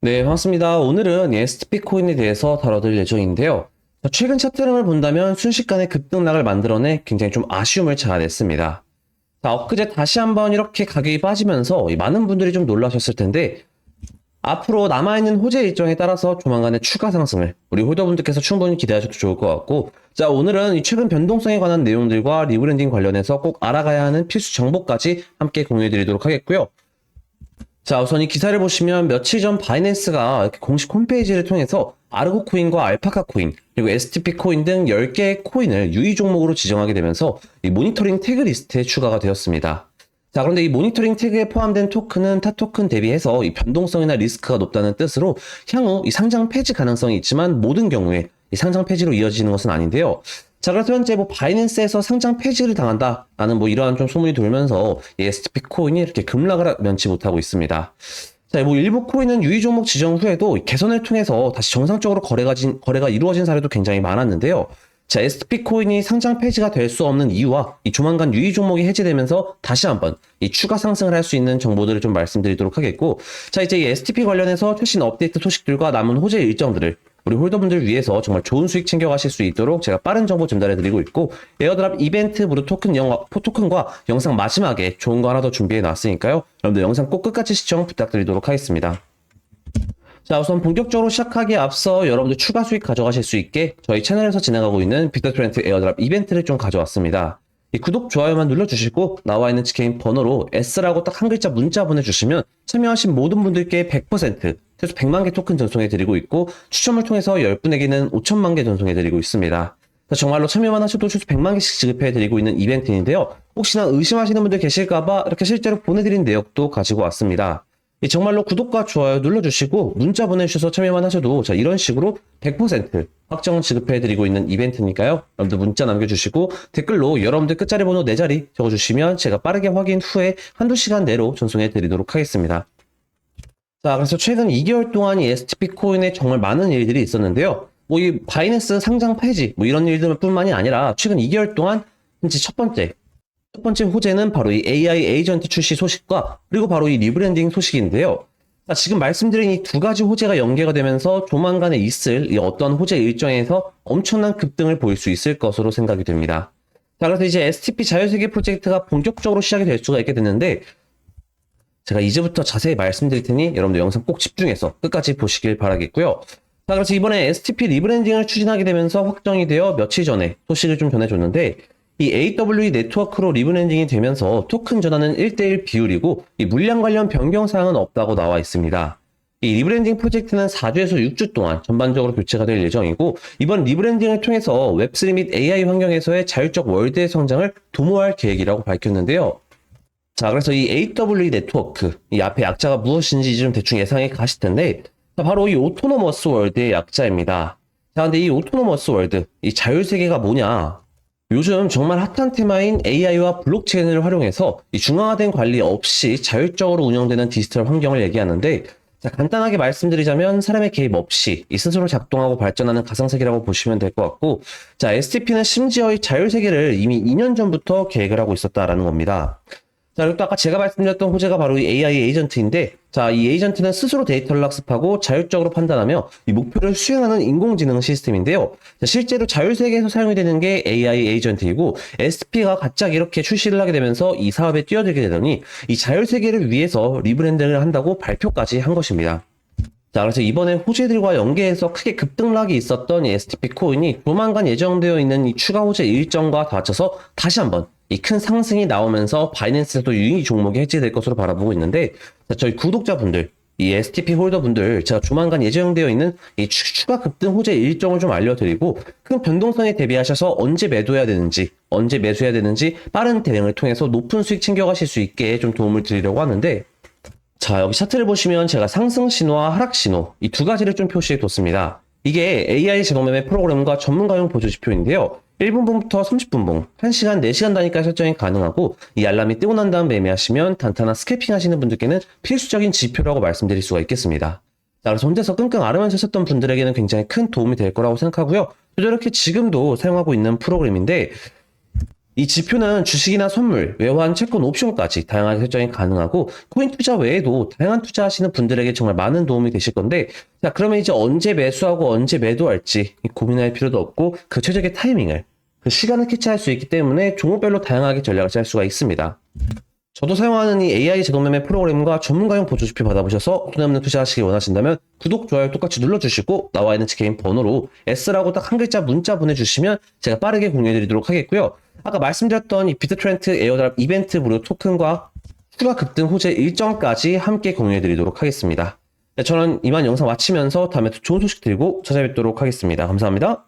네, 반갑습니다. 오늘은 STP 코인에 대해서 다뤄드릴 예정인데요. 자, 최근 차트 흐름을 본다면 순식간에 급등락을 만들어내 굉장히 좀 아쉬움을 자아냈습니다. 자, 엊그제 다시 한번 이렇게 가격이 빠지면서 이 많은 분들이 좀 놀라셨을 텐데 앞으로 남아있는 호재 일정에 따라서 조만간의 추가 상승을 우리 홀더분들께서 충분히 기대하셔도 좋을 것 같고 자 오늘은 이 최근 변동성에 관한 내용들과 리브랜딩 관련해서 꼭 알아가야 하는 필수 정보까지 함께 공유해 드리도록 하겠고요. 자, 우선 이 기사를 보시면 며칠 전 바이낸스가 공식 홈페이지를 통해서 아르고 코인과 알파카 코인, 그리고 STP 코인 등 10개의 코인을 유의 종목으로 지정하게 되면서 이 모니터링 태그 리스트에 추가가 되었습니다. 자, 그런데 이 모니터링 태그에 포함된 토큰은 타 토큰 대비해서 이 변동성이나 리스크가 높다는 뜻으로 향후 이 상장 폐지 가능성이 있지만 모든 경우에 이 상장 폐지로 이어지는 것은 아닌데요. 자, 그래서 현재 뭐 바이낸스에서 상장 폐지를 당한다라는 뭐 이러한 좀 소문이 돌면서 이 STP 코인이 이렇게 급락을 면치 못하고 있습니다. 자, 뭐 일부 코인은 유의 종목 지정 후에도 개선을 통해서 다시 정상적으로 거래가 진, 거래가 이루어진 사례도 굉장히 많았는데요. 자, STP 코인이 상장 폐지가 될 수 없는 이유와 이 조만간 유의 종목이 해제되면서 다시 한번 이 추가 상승을 할 수 있는 정보들을 좀 말씀드리도록 하겠고, 자, 이제 이 STP 관련해서 최신 업데이트 소식들과 남은 호재 일정들을 우리 홀더분들 위해서 정말 좋은 수익 챙겨가실 수 있도록 제가 빠른 정보 전달해 드리고 있고 에어드랍 이벤트 무료 토큰 영, 토큰과 영상 마지막에 좋은 거 하나 더 준비해 놨으니까요. 여러분들 영상 꼭 끝까지 시청 부탁드리도록 하겠습니다. 자, 우선 본격적으로 시작하기에 앞서 여러분들 추가 수익 가져가실 수 있게 저희 채널에서 진행하고 있는 빅터 트렌트 에어드랍 이벤트를 좀 가져왔습니다. 이 구독, 좋아요만 눌러주시고 나와 있는 지케인 번호로 S라고 딱 한 글자 문자 보내주시면 참여하신 모든 분들께 100% 최소 100만 개 토큰 전송해드리고 있고 추첨을 통해서 10분에게는 5천만 개 전송해드리고 있습니다. 정말로 참여만 하셔도 최소 100만 개씩 지급해드리고 있는 이벤트인데요. 혹시나 의심하시는 분들 계실까봐 이렇게 실제로 보내드린 내역도 가지고 왔습니다. 정말로 구독과 좋아요 눌러주시고 문자 보내주셔서 참여만 하셔도 자 이런 식으로 100% 확정 지급해드리고 있는 이벤트니까요. 여러분들 문자 남겨주시고 댓글로 여러분들 끝자리 번호 4자리 적어주시면 제가 빠르게 확인 후에 한두 시간 내로 전송해드리도록 하겠습니다. 자 그래서 최근 2개월 동안 이 STP 코인에 정말 많은 일들이 있었는데요. 뭐 이 바이낸스 상장 폐지 뭐 이런 일들뿐만이 아니라 최근 2개월 동안 현재 첫 번째 첫 번째 호재는 바로 이 AI 에이전트 출시 소식과 그리고 바로 이 리브랜딩 소식인데요. 자, 지금 말씀드린 이 두 가지 호재가 연계가 되면서 조만간에 있을 이 어떤 호재 일정에서 엄청난 급등을 보일 수 있을 것으로 생각이 됩니다. 자, 그래서 이제 STP 자유세계 프로젝트가 본격적으로 시작이 될 수가 있게 됐는데 제가 이제부터 자세히 말씀드릴 테니 여러분들 영상 꼭 집중해서 끝까지 보시길 바라겠고요. 자, 그래서 이번에 STP 리브랜딩을 추진하게 되면서 확정이 되어 며칠 전에 소식을 좀 전해줬는데 이 AWE 네트워크로 리브랜딩이 되면서 토큰 전환은 1대1 비율이고 이 물량 관련 변경 사항은 없다고 나와 있습니다. 이 리브랜딩 프로젝트는 4주에서 6주 동안 전반적으로 교체가 될 예정이고 이번 리브랜딩을 통해서 웹3 및 AI 환경에서의 자율적 월드의 성장을 도모할 계획이라고 밝혔는데요. 자, 그래서 이 AWE 네트워크, 이 앞에 약자가 무엇인지 좀 대충 예상이 가실 텐데, 자, 바로 이 오토노머스 월드의 약자입니다. 자, 근데 이 오토노머스 월드, 이 자율세계가 뭐냐? 요즘 정말 핫한 테마인 AI와 블록체인을 활용해서 이 중앙화된 관리 없이 자율적으로 운영되는 디지털 환경을 얘기하는데 자, 간단하게 말씀드리자면 사람의 개입 없이 이 스스로 작동하고 발전하는 가상세계라고 보시면 될 것 같고 자, STP는 심지어 이 자율세계를 이미 2년 전부터 계획을 하고 있었다라는 겁니다. 자, 그리고 또 아까 제가 말씀드렸던 호재가 바로 이 AI 에이전트인데, 자, 이 에이전트는 스스로 데이터를 학습하고 자율적으로 판단하며 이 목표를 수행하는 인공지능 시스템인데요. 자, 실제로 자율세계에서 사용이 되는 게 AI 에이전트이고, SP가 갑자기 이렇게 출시를 하게 되면서 이 사업에 뛰어들게 되더니, 이 자율세계를 위해서 리브랜딩을 한다고 발표까지 한 것입니다. 자, 그래서 이번에 호재들과 연계해서 크게 급등락이 있었던 이 STP 코인이 조만간 예정되어 있는 이 추가 호재 일정과 닿쳐서 다시 한번 이 큰 상승이 나오면서 바이낸스에도 유의 종목이 해제될 것으로 바라보고 있는데 자, 저희 구독자분들 이 STP 홀더분들 제가 조만간 예정되어 있는 이 추가 급등 호재 일정을 좀 알려드리고 큰 변동성에 대비하셔서 언제 매도해야 되는지 언제 매수해야 되는지 빠른 대응을 통해서 높은 수익 챙겨가실 수 있게 좀 도움을 드리려고 하는데 자, 여기 차트를 보시면 제가 상승 신호와 하락 신호 이 두 가지를 좀 표시해 뒀습니다. 이게 AI 제동매매 프로그램과 전문가용 보조 지표인데요. 1분분부터 30분분, 1시간, 4시간 단위까지 설정이 가능하고 이 알람이 뜨고 난 다음 매매하시면 단타나 스캐핑 하시는 분들께는 필수적인 지표라고 말씀드릴 수가 있겠습니다. 자, 그래서 혼자서 끙끙 앓으면서 하셨던 분들에게는 굉장히 큰 도움이 될 거라고 생각하고요. 저도 이렇게 지금도 사용하고 있는 프로그램인데 이 지표는 주식이나 선물, 외환, 채권, 옵션까지 다양하게 설정이 가능하고 코인 투자 외에도 다양한 투자하시는 분들에게 정말 많은 도움이 되실 건데 자 그러면 이제 언제 매수하고 언제 매도할지 고민할 필요도 없고 그 최적의 타이밍을 그 시간을 캐치할 수 있기 때문에 종목별로 다양하게 전략을 짤 수가 있습니다. 저도 사용하는 이 AI 자동매매 프로그램과 전문가용 보조지표 받아보셔서 손해 없는 투자하시길 원하신다면 구독, 좋아요 똑같이 눌러주시고 나와 있는 제 개인 번호로 S라고 딱 한 글자 문자 보내주시면 제가 빠르게 공유해드리도록 하겠고요. 아까 말씀드렸던 이 비트트렌트 에어드랍 이벤트 무료 토큰과 추가 급등 호재 일정까지 함께 공유해드리도록 하겠습니다. 네, 저는 이만 영상 마치면서 다음에 또 좋은 소식 들고 찾아뵙도록 하겠습니다. 감사합니다.